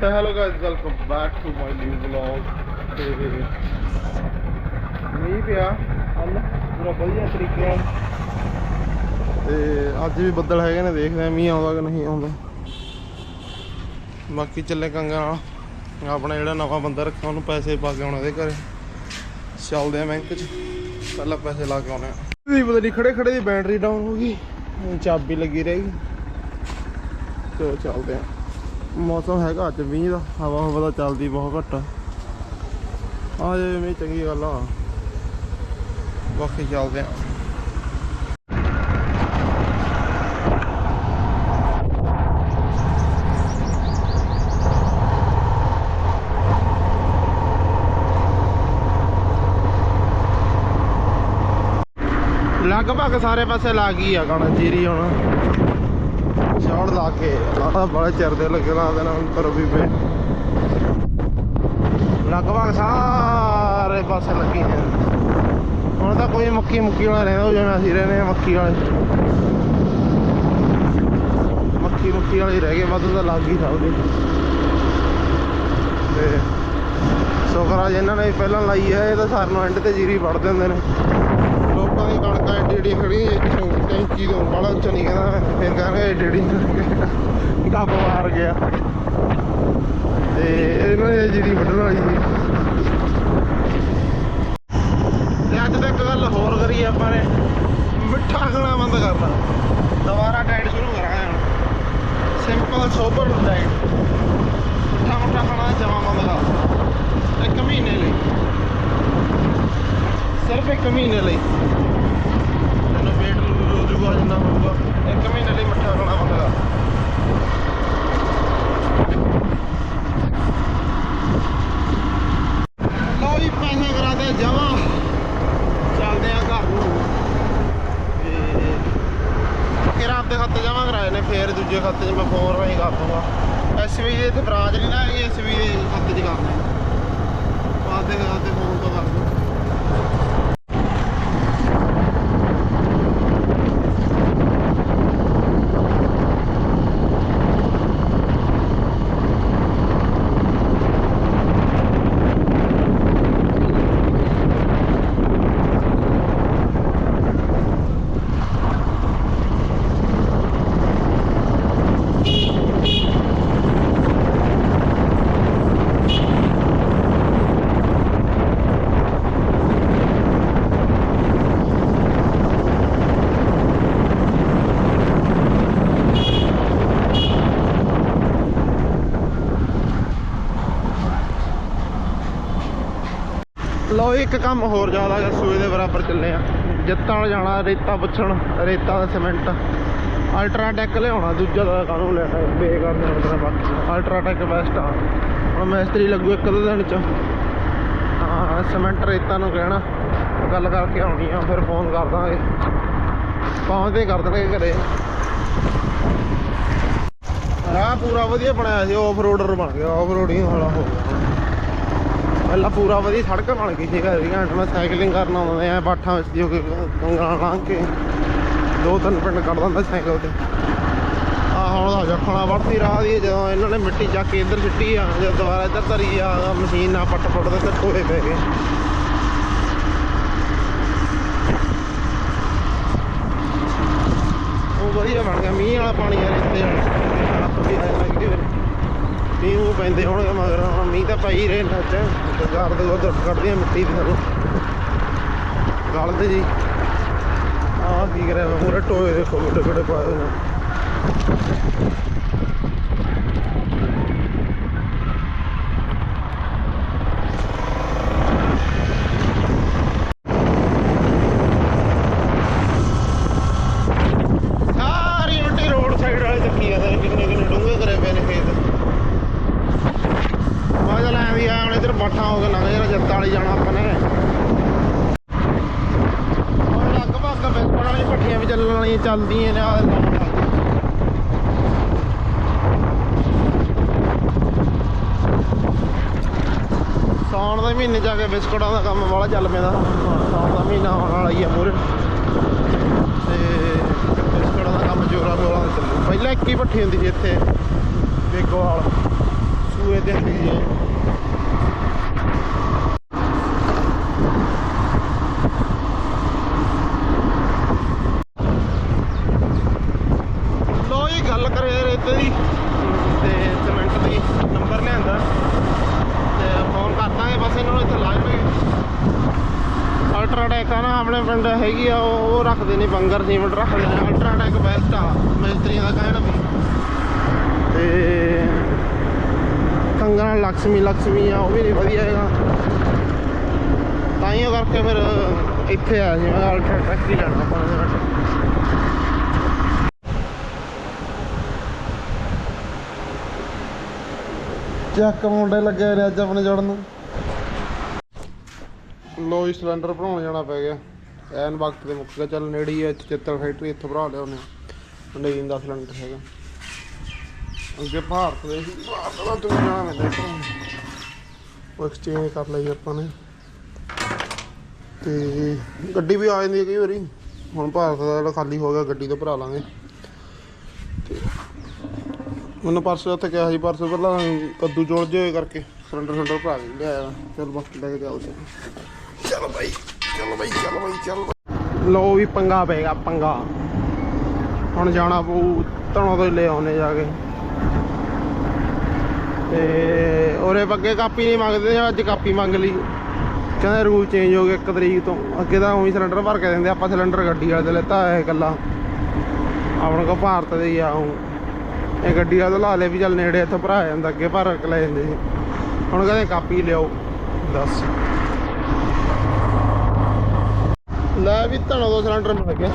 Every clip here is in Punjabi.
So hello guys welcome back to my new vlog ਤੇ ਮੀਂਹ ਪਿਆ ਹਲ ਪੂਰਾ ਵਧੀਆ ਤਰੀਕੇ ਨਾਲ ਤੇ ਅੱਜ ਵੀ ਬੱਦਲ ਹੈਗੇ ਨੇ ਦੇਖਦੇ ਆ ਮੀਂਹ ਆਉਂਦਾ ਕਿ ਨਹੀਂ ਆਉਂਦਾ ਬਾਕੀ ਚੱਲੇ ਕੰਗਾ ਨਾਲ ਆਪਣਾ ਜਿਹੜਾ ਨਵਾਂ ਬੰਦਾ ਰੱਖਿਆ ਉਹਨੂੰ ਪੈਸੇ ਪਾ ਕੇ ਆਉਣਾ ਉਹਦੇ ਘਰੇ ਚੱਲਦੇ ਆ ਬੈਂਕ 'ਚ ਪਹਿਲਾਂ ਪੈਸੇ ਲਾ ਕੇ ਆਉਣੇ ਆ ਵੀ ਪਤਾ ਨਹੀਂ ਖੜੇ ਖੜੇ ਦੀ ਬੈਟਰੀ ਡਾਊਨ ਹੋ ਗਈ ਚਾਬੀ ਲੱਗੀ ਰਹੇਗੀ ਚਲੋ ਚੱਲਦੇ ਆ ਮੌਸਮ ਹੈਗਾ ਅੱਜ ਮੀਂਹ ਦਾ, ਹਵਾ ਹਵਾ ਤਾਂ ਚੱਲਦੀ ਬਹੁਤ ਘੱਟ। ਆ ਆ ਜੇ ਮੀਂਹ ਚੰਗੀ ਗੱਲ ਆ। ਬਾਕੀ ਚੱਲਦੇ ਆ। ਲਗਭਗ ਸਾਰੇ ਪਾਸੇ ਲੱਗ ਗਈ ਆ ਕਣ ਜੀਰੀ ਹੁਣ। ਛੋੜ ਲਾ ਕੇ ਲਾਦਾ ਬੜੇ ਚਿਰ ਦੇ ਲੱਗੇ ਲਾ ਦੇਣਾ ਪਰ ਵੀ ਪਏ ਲਗਭਗ ਸਾਰੇ ਪਾਸੇ ਲੱਗੀ ਹੈ। ਹੁਣ ਤਾਂ ਕੋਈ ਮੱਕੀ ਮੁੱਕੀ ਵਾਲਾ ਰਹਿੰਦਾ ਜਿਵੇਂ ਅਸੀਂ ਰਹਿੰਦੇ ਆ ਮੱਕੀ ਵਾਲੇ। ਮੱਕੀ ਮੁੱਕੀ ਵਾਲੇ ਰਹਿ ਗਏ, ਵੱਧ ਤਾਂ ਲੱਗ ਹੀ ਸਕਦੇ ਤੇ ਸ਼ੁਕਰ ਆ ਨੇ ਪਹਿਲਾਂ ਲਾਈ ਹੈ, ਇਹ ਤਾਂ ਸਾਰ ਨੂੰ ਐਂਡ ਤੇ ਜੀਰੀ ਵੜਦੇ ਦਿੰਦੇ ਨੇ। ਦੀ ਕਣਕਾਂ ਏਡੀ ਏਡੀ ਖੜੀ ਇੱਥੋਂ ਟੈਂਕੀ ਤੋਂ ਬਾਲਾ ਉੱਚਾ ਨਹੀਂ ਕਹਿੰਦਾ ਫਿਰ ਕਹਿੰਦੇ ਏਡੀ ਏਡੀ ਗੱਪ ਮਾਰ ਗਿਆ। ਤੇ ਇਹਨਾਂ ਨੇ ਜੀਰੀ ਵੱਢਣ ਵਾਲੀ ਸੀ। ਤੇ ਅੱਜ ਤੱਕ ਗੱਲ ਹੋਰ ਕਰੀ ਆਪਾਂ ਨੇ। ਮਿੱਠਾ ਖਾਣਾ ਬੰਦ ਕਰਨਾ ਦੁਬਾਰਾ ਡਾਈਟ ਸ਼ੁਰੂ ਕਰਾਂਗੇ ਹੁਣ। ਸਿੰਪਲ ਸੋਬਰ ਡਾਈਟ ਮਿੱਠਾ ਮਿੱਠਾ ਖਾਣਾ ਜਮਾ ਬੰਦ ਕਰ। ਇੱਕ ਮਹੀਨੇ ਲਈ। ਸਿਰਫ ਇੱਕ ਮਹੀਨੇ ਲਈ। ਤੈਨੂੰ ਵੇਟ ਲੂਜ਼ ਹੋ ਜਾਊਗਾ ਜਿੰਨਾ ਹੋਊਗਾ। ਇੱਕ ਮਹੀਨੇ ਲਈ ਮਿੱਠਾ ਖਾਣਾ ਬੰਦ ਕਰ ਲਓ ਜੀ ਪੈਸੇ ਕਰਾਦੇ ਜਮਾ। ਚੱਲਦੇ ਆ ਘਰ ਨੂੰ। ਤੇ ਫਿਰ ਆਪਦੇ ਖਾਤੇ ਜਮਾ ਕਰਾਏ ਨੇ, ਫੇਰ ਦੂਜੇ ਖਾਤੇ 'ਚ ਮੈਂ ਫੋਨ ਰਾਹੀਂ ਕਰ ਦੂੰਗਾ ਐਸਵੀ ਦੇ ਇੱਥੇ ਬ੍ਰਾਂਚ ਨਹੀਂ ਨਾ ਹੈਗੀ ਐਸਵੀ ਦੇ ਖਾਤੇ 'ਚ ਕਰਨਾ ਆਪਦੇ ਖਾਤੇ ਫੋਨ ਤੋਂ ਕਰ ਦੂੰ ਲਓ ਇੱਕ ਕੰਮ ਹੋਰ ਜ਼ਿਆਦਾ ਹੈ ਸੂਏ ਦੇ ਬਰਾਬਰ ਚੱਲੇ ਆ। ਜੱਤਾਂ ਜਾਣਾ, ਰੇਤਾ ਪੁੱਛਣ, ਰੇਤਾ ਦਾ ਸੀਮੈਂਟ ਅਲਟਰਾ ਟੈਕ ਲਿਆਉਣਾ, ਦੂਜਾ ਦਾ ਕਾਹਨੂੰ ਲੈਣਾ ਬੇਕਾਰ ਦੇ ਅੰਦਰ ਬਾਕੀ। ਅਲਟਰਾ ਟੈਕ ਬੈਸਟ ਆ। ਹੁਣ ਮਿਸਤਰੀ ਲੱਗੂ ਇੱਕ ਦੋ ਦਿਨ ਚ। ਹਾਂ ਸੀਮੈਂਟ ਰੇਤਾ ਨੂੰ ਕਹਿਣਾ। ਗੱਲ ਕਰਕੇ ਆਉਣੀ ਆ, ਫਿਰ ਫੋਨ ਕਰ ਦਾਂਗੇ। ਪਹੁੰਚਦੇ ਕਰ ਦੇਣਗੇ ਘਰੇ। ਰਾਹ ਪੂਰਾ ਵਧੀਆ ਬਣਾਇਆ ਸੀ ਆਫ ਰੋਡਰ ਬਣ ਗਿਆ ਆਫ ਰੋਡਿੰਗ ਵਾਲਾ ਹੋ ਗਿਆ। ਪਹਿਲਾਂ ਪੂਰਾ ਵਧੀਆ ਸੜਕ ਬਣ ਗਈ ਸੀ ਘਰ ਦੀ ਘੰਟ ਮੈਂ ਸਾਈਕਲਿੰਗ ਕਰਨ ਆਉਂਦੇ ਆ ਬਾਠਾਂ ਵਿੱਚ ਜੋ ਕਿ ਕੰਗਾਂ ਲੰਘ ਕੇ ਦੋ ਤਿੰਨ ਪਿੰਡ ਕੱਢ ਦਿੰਦਾ ਸਾਈਕਲ ਤੇ। ਆ ਹੁਣ ਦਾ ਜਖਣਾ ਵੜਦੀ ਰਾਹ ਦੀ ਜਦੋਂ ਇਹਨਾਂ ਨੇ ਮਿੱਟੀ ਚੱਕ ਕੇ ਇੱਧਰ ਸਿੱਟੀ ਆ, ਜਦ ਦੁਬਾਰਾ ਇੱਧਰ ਧਰੀ ਆ ਮਸ਼ੀਨ ਨਾਲ ਪੱਟ ਪੁੱਟ ਦੇ ਤੇ ਟੋਏ ਪੈ ਗਏ ਉਹ ਵਧੀਆ ਬਣ ਗਿਆ, ਮੀਂਹ ਵਾਲਾ ਪਾਣੀ ਆ ਰੇਤੇ ਵਾਲਾ ਵੀ ਆਇਆ ਲੱਗ ਗਿਆ ਮੀਂਹ ਉਹ ਪੈਂਦੇ ਹੋਣਗੇ ਮਗਰ ਹੁਣ ਮੀਂਹ ਤਾਂ ਪਈ ਰਹੇ ਨਾ ਚ ਗਾਰ ਦੇ ਉਧਰ ਕੱਢਦੀਆਂ ਮਿੱਟੀ ਦੀ ਸਾਨੂੰ। ਗਲਤ ਜੀ। ਆਹ ਕੀ ਕਰਿਆ, ਪੂਰੇ ਟੋਏ ਦੇਖੋ ਕਿੱਡੇ ਕਿੱਡੇ ਪਾਏ ਹੋਏ ਨੇ ਸਾਰੀ ਮਿੱਟੀ ਰੋਡ ਸਾਈਡ ਵਾਲੇ ਚੱਕੀ ਆ ਤੇ ਕਿੰਨੇ ਕਿੰਨੇ ਡੂੰਘੇ ਕਰੇ ਪਏ ਨੇ ਖੇਤ ਮੈਂ ਚੱਲ ਐਂ ਵੀ ਆ ਹੁਣ ਇੱਧਰ ਬਾਠਾ ਹੋ ਕੇ ਲੰਘ ਜਾਣਾ ਜੱਤਾਂ ਵਾਲੀ ਜਾਣਾ ਆਪਾਂ ਨੇ ਹੁਣ ਲਗਭਗ ਬਿਸਕੁਟ ਵਾਲੀ ਭੱਠੀਆਂ ਵੀ ਚੱਲਣ ਵਾਲੀਆਂ ਚੱਲਦੀਆਂ ਨੇ, ਆਹ ਸਾਉਣ ਦੇ ਮਹੀਨੇ ਜਾ ਕੇ ਬਿਸਕੁਟਾਂ ਦਾ ਕੰਮ ਵਾਲਾ ਚੱਲ ਪੈਂਦਾ। ਸਾਉਣ ਦਾ ਮਹੀਨਾ ਆਉਣ ਵਾਲਾ ਹੀ ਆ ਮੂਰੇ ਤੇ ਬਿਸਕੁਟਾਂ ਦਾ ਕੰਮ ਜੋਰਾਂ ਜ਼ੋਰਾਂ ਦਾ ਚੱਲੂ। ਪਹਿਲਾਂ ਇੱਕ ਹੀ ਭੱਠੀ ਹੁੰਦੀ ਸੀ ਇੱਥੇ, ਬੇਗੋਵਾਲ। ਸੂਏ ਤੇ ਹੁੰਦੀ ਹੈ ਲੋ ਇਹ ਗੱਲ ਕਰੇ ਰੇਤੇ ਦੀ। ਤੇ ਸਿਮੈਂਟ ਦੀ ਨੰਬਰ ਲਿਆਂਦਾ। ਤੇ ਫੋਨ ਕਰਦਾਂਗੇ ਬਸ ਇਹਨਾਂ ਨੂੰ ਇੱਥੇ ਲਾ ਜਣਗੇ ਅਲਟਰਾਟੈਕ ਆ ਨਾ, ਆਪਣੇ ਪਿੰਡ ਹੈਗੀ ਆ, ਉਹ ਰੱਖਦੇ ਨੇ ਬੰਗਰ ਸੀਮੈਂਟ ਰੱਖਦੇ ਨੇ। ਅਲਟਰਾਟੈਕ ਬੈਸਟ ਆ ਮਿਸਤਰੀਆਂ ਦਾ ਕਹਿਣ ਵੀ। ਤੇ ਕੰਗਣਾ ਲక్ష్ਮੀ ਲక్ష్ਮੀ ਆ, ਉਹ ਵੀ ਨਹੀਂ ਵਧੀਆ ਹੈਗਾ। ਤਾਂ ਹੀ ਕਰਕੇ ਫਿਰ ਇੱਥੇ ਆ ਜੀ ਮੈਂ। ਅਲਟਰਾਟੈਕ ਹੀ ਲੈਣਾ ਆਪਾਂ ਚੱਕ ਮੁੰਡੇ ਲੱਗੇ ਨੇ ਅੱਜ ਆਪਣੇ ਜੋੜਨ ਨੂੰ। ਲੋ ਸਿਲੰਡਰ ਭਰਾਉਣ ਜਾਣਾ ਪੈ ਗਿਆ। ਐਨ ਵਕਤ ਦੇ ਮੁੱਕ ਗਿਆ। ਚੱਲ ਨੇੜੇ ਹੀ ਆ ਚਿੱਤਰ ਫੈਕਟਰੀ, ਇੱਥੋਂ ਭਰਾ ਲਿਆ ਉਹਨੇ। ਨਈਨ ਦਾ ਸਿਲੰਡਰ ਹੈਗਾ। ਅੱਗੇ ਭਾਰਤ ਦੇ ਭਾਰਤ ਦਾ ਤੂੰ ਜਾਣਾ ਪੈਂਦਾ ਉਹ ਐਕਸਚੇਂਜ ਕਰ ਲਈ ਆਪਾਂ ਨੇ। ਤੇ ਗੱਡੀ ਵੀ ਆ ਜਾਂਦੀ ਹੈ ਕਈ ਵਾਰੀ। ਹੁਣ ਭਾਰਤ ਦਾ ਜਿਹੜਾ ਖਾਲੀ ਹੋ ਗਿਆ, ਗੱਡੀ ਤੋਂ ਭਰਾ ਲਾਂਗੇ। ਮੈਨੂੰ ਪਰਸੋਂ ਉੱਥੇ ਕਿਹਾ ਸੀ, ਪਰਸੋਂ ਪਹਿਲਾਂ ਕੱਦੂ ਜੋੜ ਜੇ ਕਰਕੇ ਸਿਲੰਡਰ ਸਿਲੰਡਰ ਭਰਾ ਕੇ ਲਿਆਇਆ। ਚਲ ਬਾਕੀ ਲੈ ਕੇ ਜਾਓ ਜੀ ਬਾਈ, ਚਲੋ ਬਾਈ ਚਲੋ ਬਾਈ, ਚਲੋ ਲੋ ਵੀ ਪੰਗਾ ਪਏਗਾ ਪੰਗਾ। ਹੁਣ ਜਾਣਾ ਪਊ, ਧਣੋਂ ਤੋਂ ਲੈ ਆਉਨੇ ਜਾ ਕੇ। ਤੇ ਉਹਰੇ ਅੱਗੇ ਕਾਪੀ ਨਹੀਂ ਮੰਗਦੇ ਅੱਜ ਕਾਪੀ ਮੰਗ ਲਈ। ਕਹਿੰਦੇ ਰੂਲ ਚੇਂਜ ਹੋ ਗਏ ਇੱਕ ਤਰੀਕ ਤੋਂ। ਅੱਗੇ ਤਾਂ ਉਵੇਂ ਸਿਲੰਡਰ ਭਰ ਕੇ ਦਿੰਦੇ ਆਪਾਂ ਸਿਲੰਡਰ ਗੱਡੀ ਵਾਲੇ ਤੇ ਲੈਤਾ ਇਹ ਇਕੱਲਾ। ਆਪਣੇ ਕੋ ਭਾਰਤ ਦੇ ਹੀ ਆ ਇਹ ਗੱਡੀ ਵਾਲੇ ਲਾ ਲੇ ਵੀ ਚੱਲ ਨੇੜੇ ਇੱਥੋਂ ਭਰਾ ਜਾਂਦਾ, ਅੱਗੇ ਭਰ ਕੇ ਲੈ ਜਾਂਦੇ ਸੀ ਹੁਣ ਕਹਿੰਦੇ ਕਾਪੀ ਲਿਆਓ। ਦੱਸ। ਲੈ ਵੀ ਧਣੋ ਦੋ ਸਿਲੰਡਰ ਮਿਲ ਗਿਆ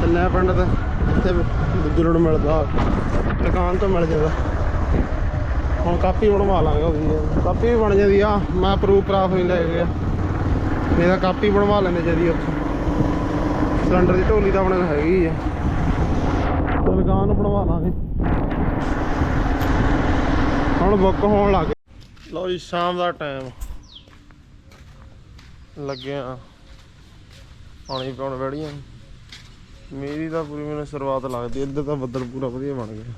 ਚੱਲਿਆ ਪਿੰਡ ਦਾ ਇੱਥੇ ਦੂਜੇ ਨੂੰ ਮਿਲਦਾ। ਦੁਕਾਨ ਤੋਂ ਮਿਲ ਜਾਂਦਾ। ਹੁਣ ਕਾਪੀ ਬਣਵਾ ਲਾਂਗੇ ਉਹਦੀ ਕਾਪੀ ਵੀ ਬਣ ਜਾਂਦੀ ਆ। ਮੈਂ ਪ੍ਰੂਫ ਪ੍ਰਾਫ ਨਹੀਂ ਲੈ ਗਿਆ। ਮੇਰਾ ਕਾਪੀ ਬਣਵਾ ਲੈਂਦੇ ਚਾਹੀਦੀ ਉੱਥੇ। ਸਿਲੰਡਰ ਦੀ ਢੋਲੀ ਤਾਂ ਆਪਣੇ ਹੈਗੀ ਆ। ਦੁਕਾਨ ਬਣਵਾ ਲਾਂਗੇ। ਹੁਣ ਬੁੱਕ ਹੋਣ ਲੱਗ ਲਓ ਜੀ, ਸ਼ਾਮ ਦਾ ਟਾਈਮ ਲੱਗਿਆ ਪਾਣੀ ਪਾਉਣ ਵੜੀਆਂ ਮੇਰੀ ਤਾਂ ਪੂਰੀ ਮੈਨੂੰ ਸ਼ੁਰੂਆਤ ਲੱਗਦੀ ਇੱਧਰ ਤਾਂ ਬੱਦਲ ਪੂਰਾ ਵਧੀਆ ਬਣ ਗਿਆ।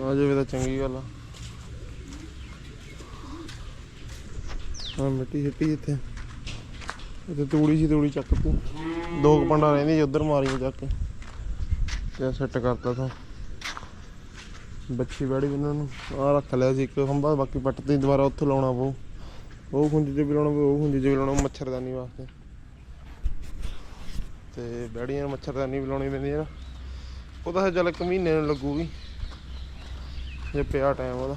ਆ ਜਾਵੇ ਤਾਂ ਚੰਗੀ ਗੱਲ ਆ। ਹਾਂ ਮਿੱਟੀ ਸਿੱਟੀ ਇੱਥੇ। ਇੱਥੇ ਤੂੜੀ ਸੀ, ਤੂੜੀ ਚੱਕ ਤੂੰ। ਦੋ ਕੁ ਪੰਡਾ ਰਹਿੰਦੀ ਸੀ, ਉਧਰ ਮਾਰੀਆਂ ਚੱਕ ਤੇ ਸੈੱਟ ਕਰਤਾ ਤਾਂ? ਬੱਚੀ ਬੈੜੀ ਇਹਨਾਂ ਨੂੰ ਆ ਰੱਖ ਲਿਆ ਸੀ ਇੱਕ ਖੰਭਾ, ਬਾਕੀ ਪੱਟ ਤੇ ਦੁਬਾਰਾ ਉੱਥੇ ਲਾਉਣਾ ਪਊ। ਉਹ ਖੁੰਝੇ ਤੇ ਵੀ ਲਾਉਣਾ ਪਊ, ਉਹ ਖੁੰਝੇ 'ਚ ਵੀ ਲਾਉਣਾ ਮੱਛਰਦਾਨੀ ਵਾਸਤੇ। ਤੇ ਬੈੜੀਆਂ ਮੱਛਰਦਾਨੀ ਵੀ ਲਾਉਣੀ ਪੈਂਦੀ ਹੈ ਨਾ। ਉਹ ਤਾਂ ਚੱਲ ਇੱਕ ਮਹੀਨੇ ਨੂੰ ਲੱਗੂਗੀ। ਜੇ ਪਿਆ ਟਾਈਮ ਉਹਦਾ।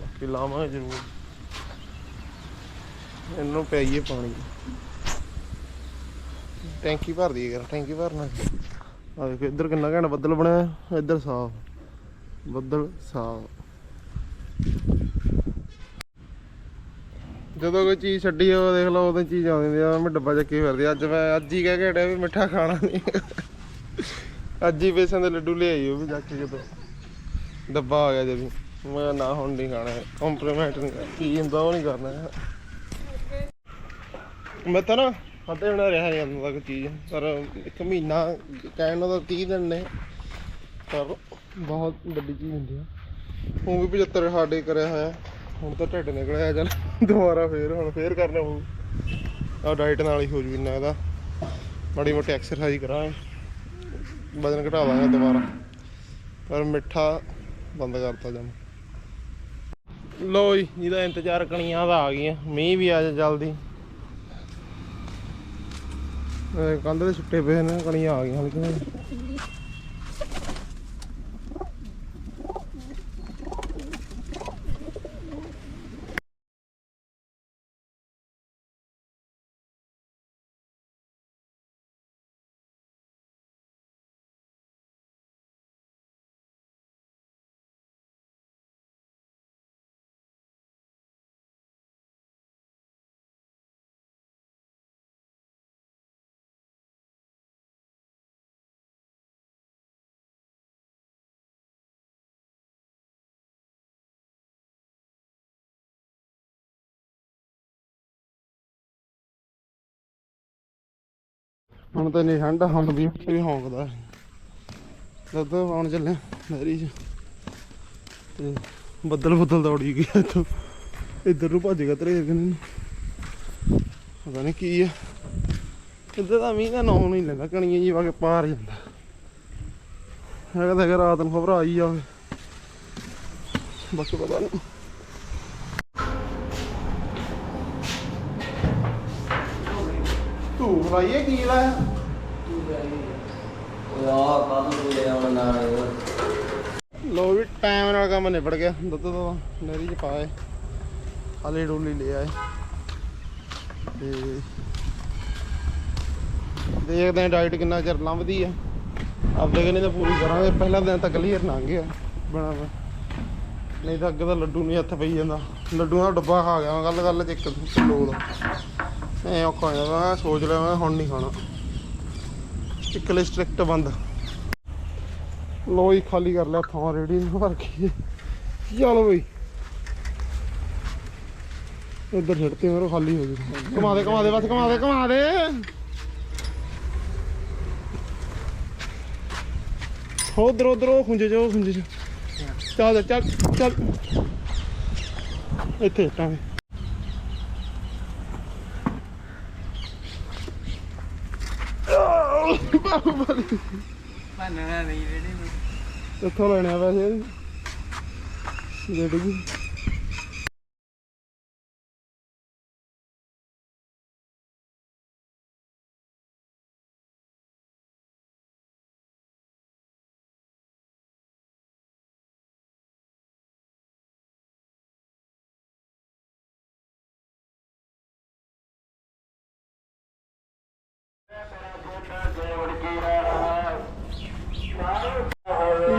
ਬਾਕੀ ਲਾਵਾਂਗੇ ਜ਼ਰੂਰ। ਇਹਨੂੰ ਪਈਏ ਪਾਣੀ। ਟੈਂਕੀ ਭਰਦੀ ਦਈਏ ਯਾਰ ਟੈਂਕੀ ਭਰਨਾ। ਆ ਦੇਖੋ, ਇੱਧਰ ਕਿੰਨਾ ਘੈਂਟ ਬੱਦਲ ਬਣਿਆ ਇੱਧਰ ਸਾਫ਼, ਬੱਦਲ ਸਾਫ਼। ਜਦੋਂ ਕੋਈ ਚੀਜ਼ ਛੱਡੀ ਉਹ ਦੇਖ ਲਓ ਉਦੋਂ ਚੀਜ਼ ਆਉਂਦੀ ਆ, ਮੈਂ ਡੱਬਾ ਚੱਕੀ ਫਿਰਦੀ ਅੱਜ ਮੈਂ, ਅੱਜ ਹੀ ਕਹਿ ਕੇ ਹਟਿਆ ਵੀ ਮਿੱਠਾ ਖਾਣਾ ਨਹੀਂ। ਅੱਜ ਹੀ ਬੇਸਨ ਦੇ ਲੱਡੂ ਲਿਆਈ ਉਹ ਵੀ ਚੱਕ ਕੇ ਜਦੋਂ ਡੱਬਾ ਆ ਗਿਆ ਜਦੀ ਮੈਂ ਨਾ ਹੁਣ ਨਹੀਂ ਖਾਣਾ ਕੰਪਲੀਮੈਂਟ ਨਹੀਂ ਕੀ ਹੁੰਦਾ, ਉਹ ਨਹੀਂ ਕਰਨਾ। ਮੈਂ ਤਾਂ ਨਾ ਹੱਦੇ ਬਣਾ ਰਿਹਾ ਜਾਂਦਾ ਤੱਕ ਚੀਜ਼, ਪਰ ਇੱਕ ਮਹੀਨਾ ਕਹਿਣ ਦਾ ਤਾਂ 30 ਦਿਨ ਨੇ। ਪਰ ਬਹੁਤ ਵੱਡੀ ਚੀਜ਼ ਹੁੰਦੀ ਆ। ਹੁਣ ਵੀ 75 ਸਾਡੇ ਕਰਿਆ ਹੋਇਆ ਹੁਣ ਤਾਂ ਢਿੱਡ ਨਿਕਲਿਆ ਚੱਲ, ਦੁਬਾਰਾ ਫੇਰ, ਹੁਣ ਫੇਰ ਕਰਨਾ ਪਊ। ਆ ਡਾਈਟ ਨਾਲ ਹੀ ਹੋ ਜੂ ਇੰਨਾ ਇਹਦਾ। ਮਾੜੀ ਮੋਟੀ ਐਕਸਰਸਾਈਜ਼ ਕਰਾਂਗੇ। ਵਜਨ ਘਟਾ ਲਾਂਗੇ ਦੁਬਾਰਾ। ਪਰ ਮਿੱਠਾ ਬੰਦ ਕਰਤਾ ਜਮ। ਲੋ ਜੀ ਜਿਹਦਾ ਇੰਤਜ਼ਾਰ ਕਣੀਆਂ ਦਾ ਆ ਗਈਆਂ। ਮੀਂਹ ਵੀ ਆ ਜਾ ਜਲਦੀ। ਇਹ ਕੰਧ ਦੇ ਛੁੱਟੇ ਪਏ ਨੇ ਕਣੀਆਂ ਆ ਗਈਆਂ ਹਲਕੀਆਂ। ਹੁਣ ਤਾਂ ਨਹੀਂ ਠੰਡ, ਹੁਣ ਵੀ ਵੀ ਹੌਂਕਦਾ। ਦੁੱਧ ਪਾਉਣ ਚੱਲੇ ਡੈਰੀ 'ਚ। ਤੇ ਬੱਦਲ ਬੱਦਲ ਦੌੜੀ ਗਿਆ ਇੱਥੋਂ। ਇੱਧਰ ਨੂੰ ਭੱਜ ਗਿਆ ਤਰੇ ਕਿਨੇ ਪਤਾ ਨਹੀਂ ਕੀ ਆ। ਇੱਧਰ ਤਾਂ ਮੀਂਹ ਦਾ ਨਾਂ ਨਹੀਂ ਲੈਂਦਾ, ਕਣੀਆਂ ਜੀ ਵਾ ਕੇ ਪਾਰ ਜਾਂਦਾ। ਹੈਗਾ ਤਾਂ ਰਾਤ ਨੂੰ ਖਬਰ ਆਈ ਜਾਵੇ। ਬਾਕੀ ਪਤਾ ਨਹੀਂ ਤੂੰ ਲਾਈਏ ਕੀ ਲਾਇਆ ਉਹ ਆ ਕਾਹਨੂੰ ਲੈ ਆਉਣ ਨਾਲ ਲੋ ਵੀ ਟਾਈਮ ਨਾਲ ਕੰਮ ਨਿਬੜ ਗਿਆ। ਦੁੱਧ ਦਾ ਨਹਿਰੀ ਚ ਪਾਏ। ਹਾਲੇ ਡੋਲੀ ਲੈ ਆਏ। ਤੇ ਦੇਖਦੇ ਆਂ ਡਾਈਟ ਕਿੰਨਾ ਚਿਰ ਲੰਘਦੀ ਆ। ਆਪਦੇ ਕਹਿੰਦੇ ਤਾਂ ਪੂਰੀ ਕਰਾਂਗੇ। ਪਹਿਲਾ ਦਿਨ ਤਾਂ ਕਲੀਅਰ ਲੰਘ ਗਿਆ। ਬਣਾ ਨਹੀਂ ਤਾਂ ਅੱਗੇ ਤਾਂ ਲੱਡੂ ਨਹੀਂ ਹੱਥ ਪਈ ਜਾਂਦਾ। ਲੱਡੂਆਂ ਦਾ ਡੱਬਾ ਖਾ ਗਿਆ। ਗੱਲ ਗੱਲ ਚ ਇੱਕ ਕਿਲੋ ਦਾ ਐ ਔਖਾ ਹੋ ਜਾਂਦਾ ਮੈਂ ਸੋਚ ਲਿਆ ਮੈਂ ਹੁਣ ਨਹੀਂ ਖਾਣਾ। ਇੱਕ ਲਿਸਟ੍ਰਿਕਟ ਬੰਦ। ਲੋ ਖਾਲੀ ਕਰ ਲਿਆ, ਥਾਂ ਰੇੜੀ ਨੂੰ ਭਰ ਕੇ। ਚਲੋ ਬਈ। ਇੱਧਰ ਛੱਡਤੇ ਮੇਰੋ ਖਾਲੀ ਹੋ ਗਈ ਘੁਮਾ ਦੇ ਘੁਮਾ ਦੇ, ਬਸ ਘੁਮਾ ਦੇ ਘੁਮਾ ਦੇ। ਉਧਰ ਉਧਰ, ਉਹ ਖੁੰਝੇ ਜੋ ਖੁੰਝੇ ਚ। ਚੱਲ ਚੱਲ ਚੱਲ। ਇੱਥੇ ਟਾਵੇਂ ਭੰਨਣਾ ਨਹੀਂ ਰੇੜੀ ਨੂੰ। ਕਿੱਥੋਂ ਲੈਣੇ ਆ ਪੈਸੇ? ਜਿਹੜੀ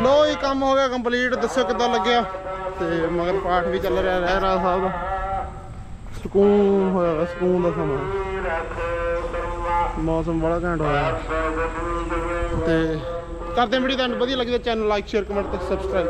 ਲੋ ਇਹ ਕੰਮ ਹੋ ਗਿਆ ਕੰਪਲੀਟ ਦੱਸੋ ਕਿੱਦਾਂ ਲੱਗਿਆ? ਤੇ ਮਗਰ ਪਾਠ ਵੀ ਚੱਲ ਰਿਹਾ, ਰਹਿ ਰਾਜ ਸਾਹਿਬ। ਦਾ ਸਕੂਨ ਹੋਇਆ ਸਕੂਨ ਦਾ ਸਮਾਂ। ਮੌਸਮ ਬੜਾ ਘੈਂਟ ਹੋਇਆ। ਤੇ ਕਰਦੇ ਵੀਡੀਓ ਤੁਹਾਨੂੰ, ਵਧੀਆ ਲੱਗੀ ਤਾਂ ਚੈਨਲ ਲਾਈਕ ਸ਼ੇਅਰ ਕਮੈਂਟ ਤੇ ਸਬਸਕ੍ਰਾਈਬ